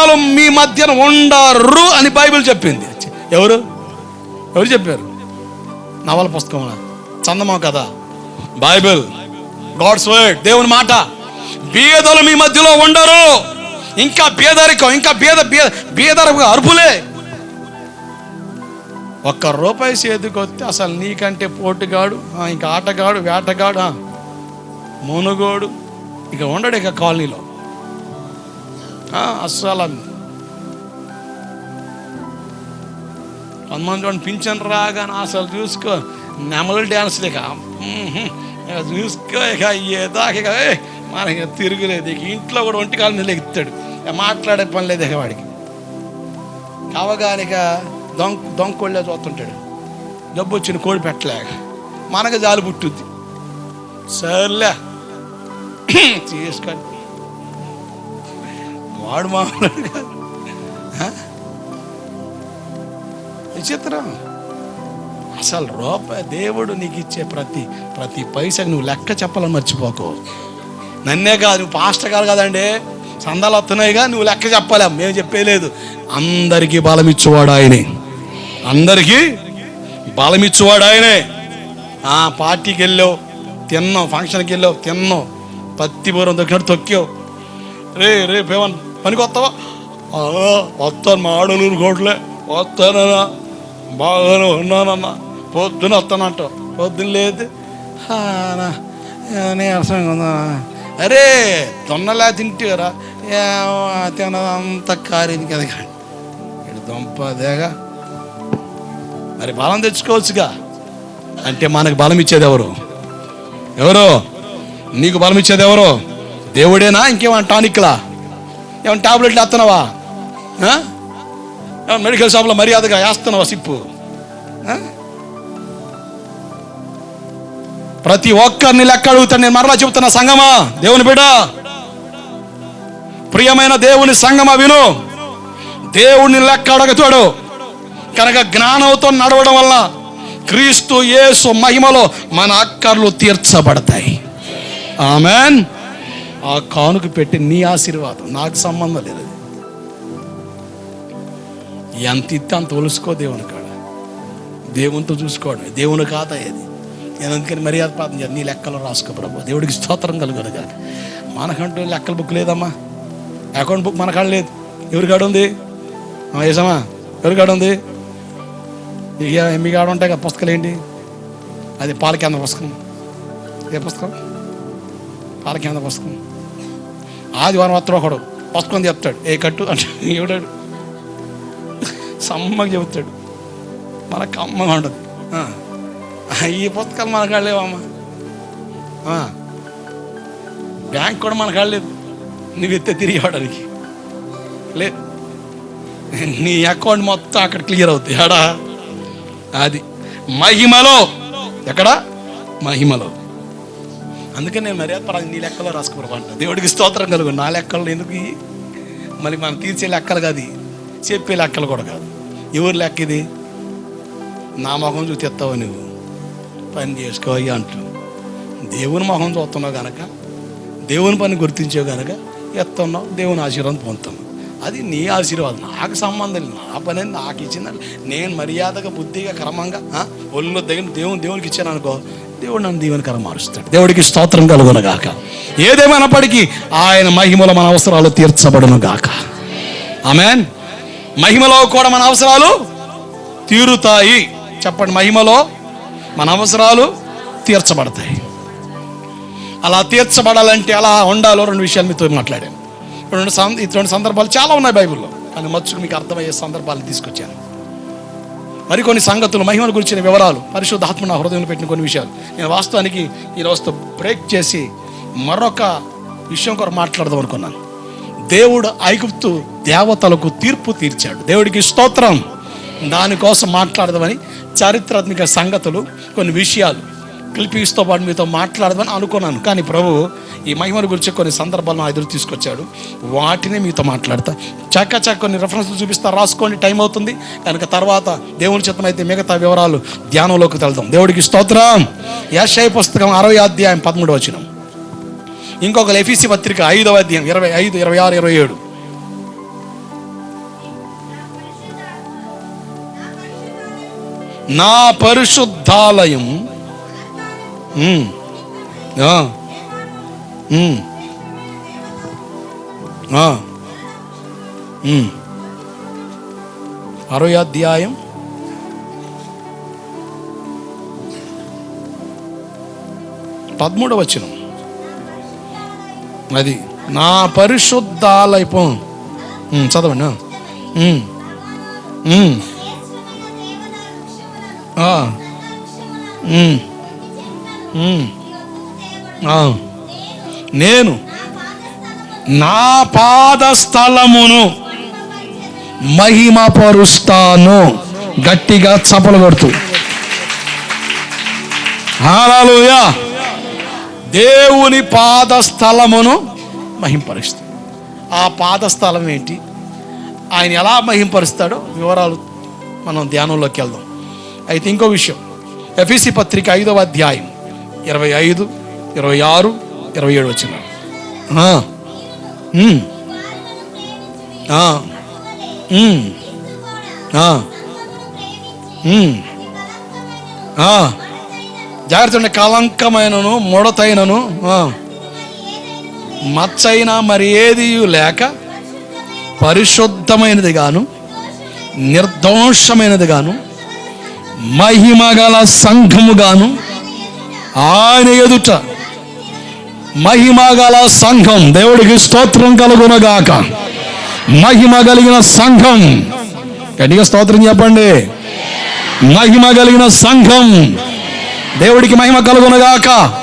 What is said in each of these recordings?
జీవితకాలం మీ మధ్యన ఉండరు అని బైబిల్ చెప్పింది. ఎవరు? ఎవరు చెప్పారు? నవల పుస్తకం చందమా కదా బైబిల్. God's word. దేవుని మాట. బీదలు మీ మధ్యలో ఉండరు. ఇంకా బీదరికం ఇంకా బీద బీద బీదరిక అరుపులే ఒక్క రూపాయి చేతికొస్తే అసలు నీకంటే పోటుగాడు ఇంకా ఆటగాడు వేటగాడు మునుగోడు ఇక ఉండడు ఇక కాలనీలో. అస్సలు కొంతమంది చూడండి పింఛన్ రాగానే అసలు చూసుకో నెమలు డ్యాన్స్ లేక చూసుకో ఇక అయ్యేదాకా ఇక ఏ, మనకి తిరుగులేదు ఇక ఇంట్లో కూడా ఒంటి కాలం నిలెగుతాడు ఇక మాట్లాడే పని లేదు ఇక వాడికి కావగానిక దొంగ దొంగకోళ్ళే చూస్తుంటాడు జబ్బు వచ్చిన కోడి పెట్టలేక మనకు జాలి పుట్టుద్ది సర్లే తీసుకొని వాడు మామూలు విచిత్రం. అసలు రూపాయి దేవుడు నీకు ఇచ్చే ప్రతి ప్రతి పైసకు నువ్వు లెక్క చెప్పాలని మర్చిపోకు. నన్నే కాదు నువ్వు పాస్టర్ గారు కదండి. సందాలు వస్తున్నాయిగా నువ్వు లెక్క చెప్పలేం. మేము చెప్పేలేదు అందరికీ బలం ఇచ్చేవాడు ఆయనే. అందరికీ బలం ఇచ్చేవాడు ఆయనే. ఆ పార్టీకి వెళ్ళావు తిన్నావు ఫంక్షన్కి వెళ్ళావు తిన్నావు. పత్తి బూరం తొక్కినట్టు తొక్కావు. రే రే పేవన్ పనికి వస్తావా వస్తాను మా ఆడలూరు కోట్లే. వస్తానన్నా బాగానే ఉన్నానన్నా. పొద్దున వస్తానంట పొద్దున లేదు నీరసంగా ఉందా? అరే దొన్నలా తింటారా తినదంతా కారింది కదా ఇటు దొంప అదేగా మరి బలం తెచ్చుకోవచ్చుగా. అంటే మనకు బలం ఇచ్చేది ఎవరు? ఎవరు? నీకు బలం ఇచ్చేది ఎవరు? దేవుడేనా? ఇంకేమంటానిక్లా టానిక్లా? ఏమైనా టాబ్లెట్లు వేస్తున్నావా? మెడికల్ షాప్లో మర్యాదగా వేస్తున్నావా సిప్పు? ప్రతి ఒక్కరిని లెక్క అడుగుతాను నేను మరలా చెబుతున్నా సంగమా దేవుని బిడ్డ. ప్రియమైన దేవుని సంగమా విను. దేవుడిని లెక్క అడగతాడు కనుక జ్ఞానంతో నడవడం వల్ల క్రీస్తు యేసు మహిమలో మన అక్కర్లు తీర్చబడతాయి. ఆమెన్. ఆ కానుక పెట్టి నీ ఆశీర్వాదం నాకు సంబంధం లేదు. అది. ఎంత ఇస్తే అంత ఒలుసుకో దేవుని కాడ. దేవునితో చూసుకోవడం దేవుని కాదా ఏది? నేను అందుకని మర్యాద పాతం చేయాలి. నీ లెక్కలు రాసుకో ప్రభు. దేవుడికి స్తోత్రం కలుగును కాక మనకంటూ లెక్కల బుక్ లేదమ్మా. అకౌంట్ బుక్ మన కాడ లేదు. ఎవరి కాడ ఉంది? వేసమ్మా ఎవరి కాడ ఉంది? ఇక మీ కాడ ఉంటాయి కదా పుస్తకాలు ఏంటి? అది పాల కేంద్ర పుస్తకం. ఏ పుస్తకం? పాల కింద పుస్తకం ఆదివారం వస్త్రం ఒకడు పుస్తకం చెప్తాడు ఏ కట్టు? అంటే ఎవడాడు సమ్మగా చెబుతాడు. మన కమ్మగా ఉండదు ఈ పుస్తకాలు మన కాడ బ్యాంక్ కూడా మన కాళ్ళలేదు నువ్వు ఎత్తే తిరిగి ఇవ్వడానికి లేదు నీ అకౌంట్ మొత్తం అక్కడ క్లియర్ అవుతుంది ఎడా అది. మహిమలో. ఎక్కడ? మహిమలో. అందుకని నేను మర్యాద పడాలి నీ లెక్కలో రాసుకోరు అంట. దేవుడికి స్తోత్రం కలుగు. నా లెక్కలు ఎందుకు మళ్ళీ మనం తీర్చే లెక్కలు కాదు చెప్పే లెక్కలు కూడా కాదు. ఎవరు లెక్క ఇది? నా మొహం చూసి నువ్వు. పని చేసుకో అయ్యా అంటూ దేవుని మొహం చూస్తున్నావు కనుక దేవుని పని గుర్తించావు కనుక ఎత్తున్నావు దేవుని ఆశీర్వాదం పొందుతున్నావు. అది నీ ఆశీర్వాదం. నాకు సంబంధం నా పని నాకు ఇచ్చిన నేను మర్యాదగా బుద్ధిగా క్రమంగా ఆ, ఒళ్ళు దగ్గర దేవుని దేవునికి ఇచ్చాను అనుకో దేవుడు నన్ను దీవెనకరం మారుస్తాడు. దేవుడికి స్తోత్రం కలుగును గాక. ఏదేమైనప్పటికీ ఆయన మహిమలో మన అవసరాలు తీర్చబడును గాక. ఆమెన్. మహిమలో కూడా మన అవసరాలు తీరుతాయి. చెప్పండి మహిమలో మన అవసరాలు తీర్చబడతాయి. అలా తీర్చబడాలంటే అలా ఉండాలో రెండు విషయాలు మీతో మాట్లాడాను. రెండు రెండు సందర్భాలు చాలా ఉన్నాయి బైబిల్లో. కానీ మచ్చుకు మీకు అర్థమయ్యే సందర్భాలు తీసుకొచ్చాను. మరికొన్ని సంగతులు మహిమల గురించిన వివరాలు పరిశుద్ధాత్మ నా హృదయంలో పెట్టిన కొన్ని విషయాలు. నేను వాస్తవానికి ఈ రోజుతో బ్రేక్ చేసి మరొక విషయం కొరకు మాట్లాడదాం అనుకున్నాను. దేవుడు ఐగుప్తు దేవతలకు తీర్పు తీర్చాడు. దేవుడికి స్తోత్రం. దానికోసం మాట్లాడదామని చారిత్రాత్మక సంగతులు కొన్ని విషయాలు క్లిపిస్తో పాటు మీతో మాట్లాడదని అనుకున్నాను. కానీ ప్రభు ఈ మహిమను గురించి కొన్ని సందర్భాలను ఎదురు తీసుకొచ్చాడు. వాటిని మీతో మాట్లాడతా. చక్క చక్క కొన్ని రెఫరెన్స్లు చూపిస్తా. రాసుకోండి టైం అవుతుంది. కనుక తర్వాత దేవుని చిత్తమైతే మిగతా వివరాలు ధ్యానంలోకి వెళ్దాం. దేవుడికి స్తోత్రం. యాషయ పుస్తకం అరవై అధ్యాయం పదమూడు వచ్చిన ఇంకొక ఎఫీసి పత్రిక ఐదవ అధ్యాయం ఇరవై ఐదు ఇరవై ఆరు ఇరవై ఏడు. నా పరిశుద్ధాలయం అరవై అధ్యాయం. పదమూడవ వచనం. అది నా పరిశుద్ధాలయపం చదవండి ఆ. నేను నా పాద స్థలమును మహిమపరుస్తాను. గట్టిగా చపలు కొడుతూ. దేవుని పాద స్థలమును మహింపరుస్తాడు ఆ పాద స్థలం ఏంటి? ఆయన ఎలా మహింపరుస్తాడో వివరాలు మనం ధ్యానంలోకి వెళ్దాం. అయితే ఇంకో విషయం. ఎఫీసీ పత్రిక ఐదవ అధ్యాయం. ఇరవై ఐదు ఇరవై ఆరు ఇరవై ఏడు వచ్చిన జాగ్రత్త ఉండే కలంకమైనను ముడతైనను మచ్చైనా మచ్చైన మరి ఏది లేక పరిశుద్ధమైనది గాను నిర్దోషమైనది గాను మహిమ గల సంఘము గాను ఆయన ఎదుట మహిమ గల సంఘం. దేవుడికి స్తోత్రం కలుగునగాక. మహిమ కలిగిన సంఘం. గట్టిగా స్తోత్రం చెప్పండి. మహిమ కలిగిన సంఘం. దేవుడికి మహిమ కలుగునగాక.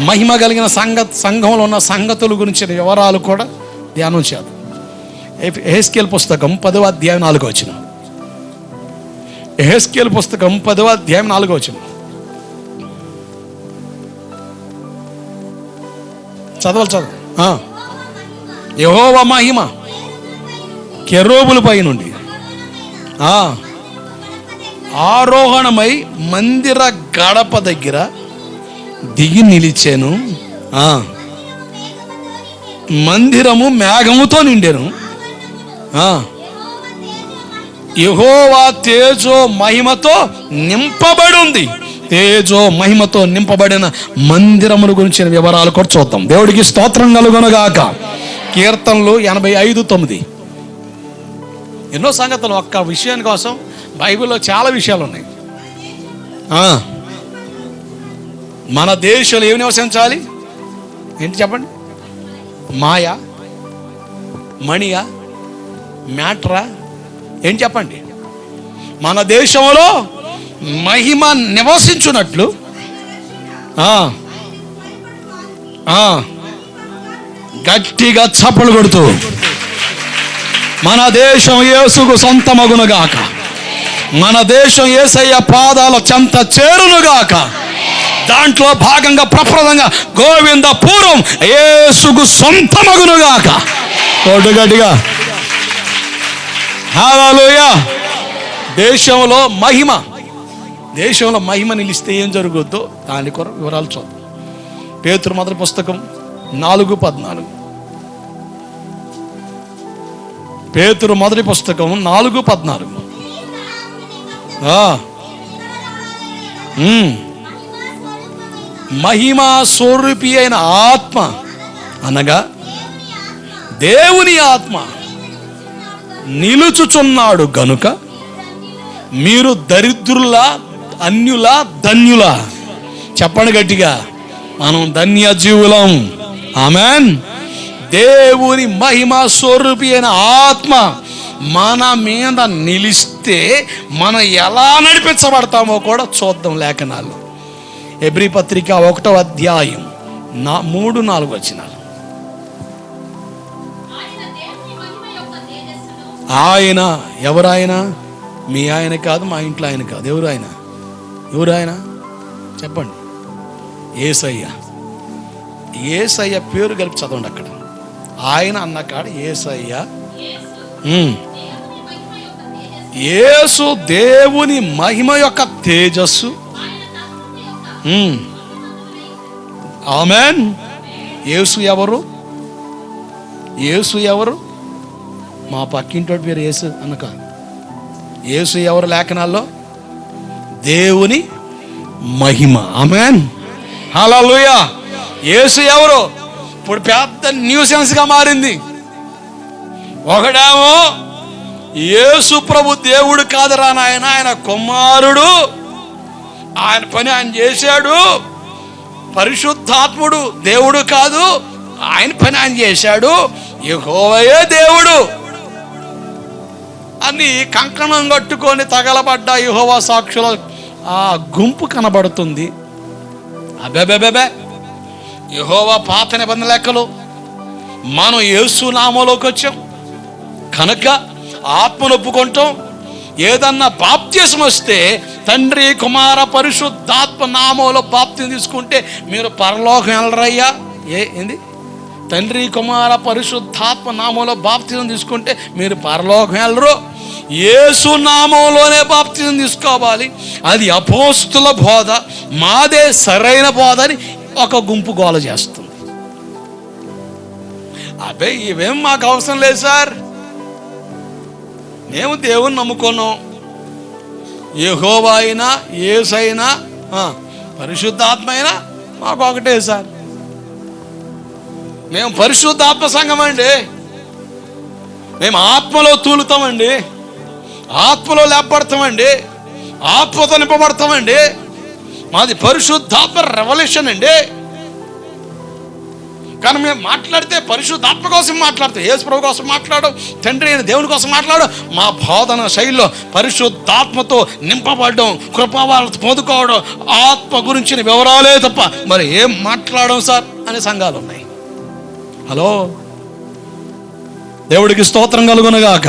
మహిమ కలిగిన సంగ సంఘంలో ఉన్న సంగతుల గురించిన వివరాలు కూడా ధ్యానం చేద్దాం. హేస్కేల్ పుస్తకం పదవ అధ్యాయం నాలుగో వచ్చిన హేస్కేల్ పుస్తకం పదవ అధ్యాయం నాలుగో వచ్చిన చదవాలి చదవ ఆ. మహిమ మహిమ కెరోబులపై నుండి. ఆరోహణమై మందిర గడప దగ్గర దిగి నిలిచాను. మందిరము మేఘముతో నిండాను. యహోవా తేజో మహిమతో నింపబడి ఉంది తేజో మహిమతో నింపబడిన మందిరముల గురించిన వివరాలు కూడా చూద్దాం. దేవుడికి స్తోత్రం కలుగునగాక. కీర్తనలు ఎనభై ఐదు తొమ్మిది. ఎన్నో సంగతులు ఒక్క విషయాని కోసం బైబిల్లో చాలా విషయాలు ఉన్నాయి. మన దేశంలో ఏమి నివసించాలి? ఏంటి చెప్పండి? మాయా మణియా మ్యాట్రా ఏం చెప్పండి? మన దేశంలో మహిమ నివసించున్నట్లు గట్టిగా చప్పలు కొడుతూ. మన దేశం ఏసుకు సొంతమగునుగాక. మన దేశం ఏసయ్య పాదాల చెంత చేరునుగాక. దాంట్లో భాగంగా ప్రప్రదంగా గోవింద పూర్వం ఏసుకు సొంతమగునుగాక గట్టిగా. హాలూయ దేశంలో మహిమ దేశంలో మహిమ నిలిస్తే ఏం జరుగుద్దో దాని కొరకు వివరాలు చూద్దాం పేతురు మొదటి పుస్తకం నాలుగు పద్నాలుగు పేతురు మొదటి పుస్తకం నాలుగు పద్నాలుగు ఆ. ఉమ్. మహిమా స్వరూపి అయిన ఆత్మ అనగా దేవుని ఆత్మ నిలుచుచున్నాడు గనుక మీరు దరిద్రుల అన్యుల ధన్యుల. చెప్పండి గట్టిగా. మనం ధన్య జీవులం ఆమెన్. దేవుని మహిమ స్వరూపి అయిన ఆత్మ మన మీద నిలిస్తే మనం ఎలా నడిపించబడతామో కూడా చూద్దాం లేఖనాలు. ఎబ్రి పత్రిక ఒకటో అధ్యాయం నా మూడు నాలుగు వచ్చినాలు ఆయన ఎవరాయన ఆయన ఎవరు ఆయన? మీ ఆయన కాదు మా ఇంట్లో ఆయన కాదు. ఎవరు ఆయన? ఎవరు ఆయన చెప్పండి. ఏసయ్య. ఏసయ్య పేరు కలిపి చదవండి అక్కడ. ఆయన అన్న కాడ ఏసయ్య. ఏసు దేవుని మహిమ యొక్క తేజస్సు. ఆమెన్. యేసు ఎవరు? ఏసు ఎవరు? మా పక్కింటోడి పేరు యేసు అన్న ఏసు ఎవరు లేఖనాల్లో? దేవుని మహిమ. ఆమెన్ లూయ యేసు ఎవరు? ఇప్పుడు పెద్ద న్యూసెన్స్గా మారింది. ఒకడేమో యేసు ప్రభు దేవుడు కాదురా నాయన ఆయన కుమారుడు. ఆయన పని ఆయన చేశాడు. పరిశుద్ధాత్ముడు దేవుడు కాదు ఆయన పని ఆయన చేశాడు. యహోవయే దేవుడు. అని కంకణం కట్టుకొని తగలబడ్డ యుహోవా సాక్షుల ఆ గుంపు కనబడుతుంది. అబెబెబెబే యెహోవా పాత నిబంధన లెక్కలు. మనం యేసు నామంలోకి వచ్చాం. కనుక ఆత్మను ఒప్పుకుంటాం. ఏదన్నా బాప్త్యసం వస్తే తండ్రి కుమార పరిశుద్ధాత్మ నామంలో బాప్తిని తీసుకుంటే మీరు పరలోకం వెళ్ళరయ్యా? ఏ ఏంది? తండ్రి కుమార పరిశుద్ధాత్మ నామంలో బాప్తిజం తీసుకుంటే మీరు పరలోకం వెళ్ళరు ఏసు నామంలోనే బాప్తిజం తీసుకోవాలి. అది అపోస్తుల బోధ మాదే సరైన బోధ అని ఒక గుంపు గోల చేస్తుంది. అబ్బే ఇవేం మాకు అవసరం లేదు సార్. మేము దేవుని నమ్ముకున్నాం. ఏహోవా అయినా ఏసైనా పరిశుద్ధాత్మ అయినా మాకు ఒకటే సార్. మేము పరిశుద్ధాత్మ సంఘం అండి. మేము ఆత్మలో తూలుతామండి. ఆత్మలో లేపడతామండి ఆత్మతో నింపబడతామండి. మాది పరిశుద్ధాత్మ రెవల్యూషన్ అండి. కానీ మేము మాట్లాడితే పరిశుద్ధాత్మ కోసం మాట్లాడతాం. యేసు ప్రభు కోసం మాట్లాడు తండ్రి అయిన దేవుని కోసం మాట్లాడు మా బోధన శైలిలో పరిశుద్ధాత్మతో నింపబడడం కృపావాళ్ళతో పొందుకోవడం ఆత్మ గురించిన వివరాలే తప్ప మరి ఏం మాట్లాడడం సార్ అనే సంఘాలు ఉన్నాయి. హలో? దేవుడికి స్తోత్రం కలుగునగాక